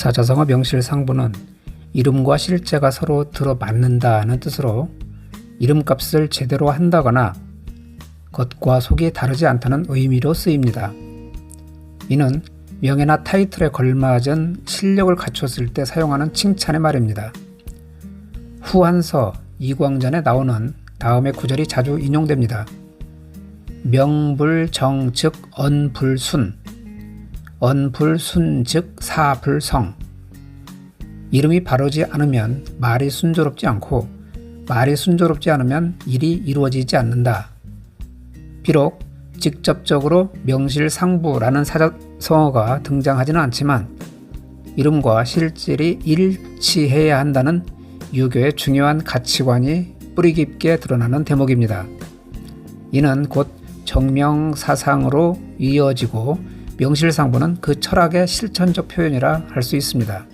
사자성어 명실상부는 이름과 실제가 서로 들어맞는다는 뜻으로 이름값을 제대로 한다거나 겉과 속이 다르지 않다는 의미로 쓰입니다. 이는 명예나 타이틀에 걸맞은 실력을 갖췄을 때 사용하는 칭찬의 말입니다. 후한서 이광전에 나오는 다음의 구절이 자주 인용됩니다. 명불정 즉 언불순 언불순 즉 사불성 이름이 바르지 않으면 말이 순조롭지 않고 말이 순조롭지 않으면 일이 이루어지지 않는다. 비록 직접적으로 명실상부라는 사자성어가 등장하지는 않지만 이름과 실질이 일치해야 한다는 유교의 중요한 가치관이 뿌리 깊게 드러나는 대목입니다. 이는 곧 정명사상으로 이어지고 명실상부는 그 철학의 실천적 표현이라 할 수 있습니다.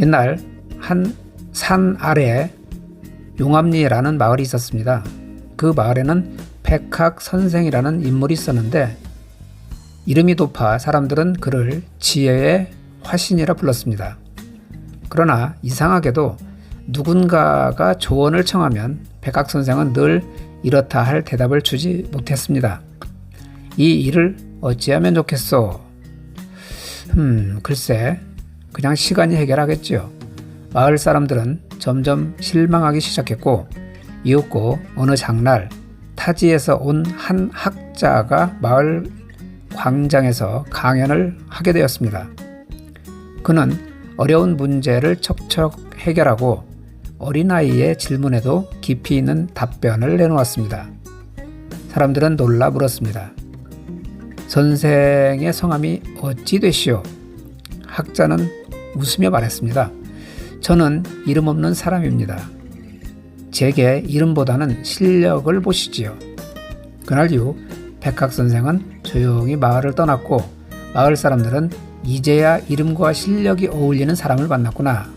옛날 한 산 아래 용암리라는 마을이 있었습니다. 그 마을에는 백학 선생이라는 인물이 있었는데 이름이 높아 사람들은 그를 지혜의 화신이라 불렀습니다. 그러나 이상하게도 누군가가 조언을 청하면 백학 선생은 늘 이렇다 할 대답을 주지 못했습니다. 이 일을 어찌하면 좋겠소? 음, 글쎄, 그냥 시간이 해결하겠지요. 마을 사람들은 점점 실망하기 시작했고, 이윽고 어느 장날 타지에서 온 한 학자가 마을 광장에서 강연을 하게 되었습니다. 그는 어려운 문제를 척척 해결하고 어린아이의 질문에도 깊이 있는 답변을 내놓았습니다. 사람들은 놀라 물었습니다. 선생의 성함이 어찌 되시오? 학자는 웃으며 말했습니다. 저는 이름 없는 사람입니다. 제게 이름보다는 실력을 보시지요. 그날 이후 백학 선생은 조용히 마을을 떠났고 마을 사람들은 이제야 이름과 실력이 어울리는 사람을 만났구나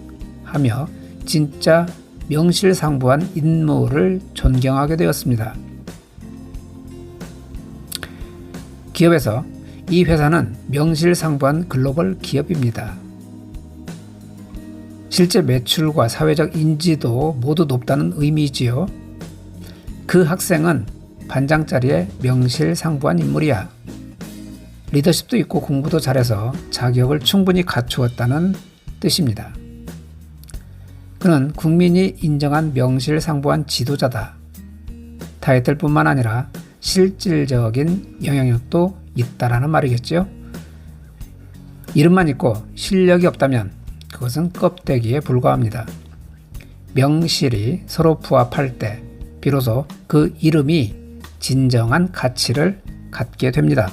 하며 진짜 명실상부한 인물을 존경하게 되었습니다. 기업에서 이 회사는 명실상부한 글로벌 기업입니다. 실제 매출과 사회적 인지도 모두 높다는 의미지요. 그 학생은 반장짜리의 명실상부한 인물이야. 리더십도 있고 공부도 잘해서 자격을 충분히 갖추었다는 뜻입니다. 그는 국민이 인정한 명실상부한 지도자다. 타이틀뿐만 아니라 실질적인 영향력도 있다라는 말이겠죠. 이름만 있고 실력이 없다면 그것은 껍데기에 불과합니다. 명실이 서로 부합할 때 비로소 그 이름이 진정한 가치를 갖게 됩니다.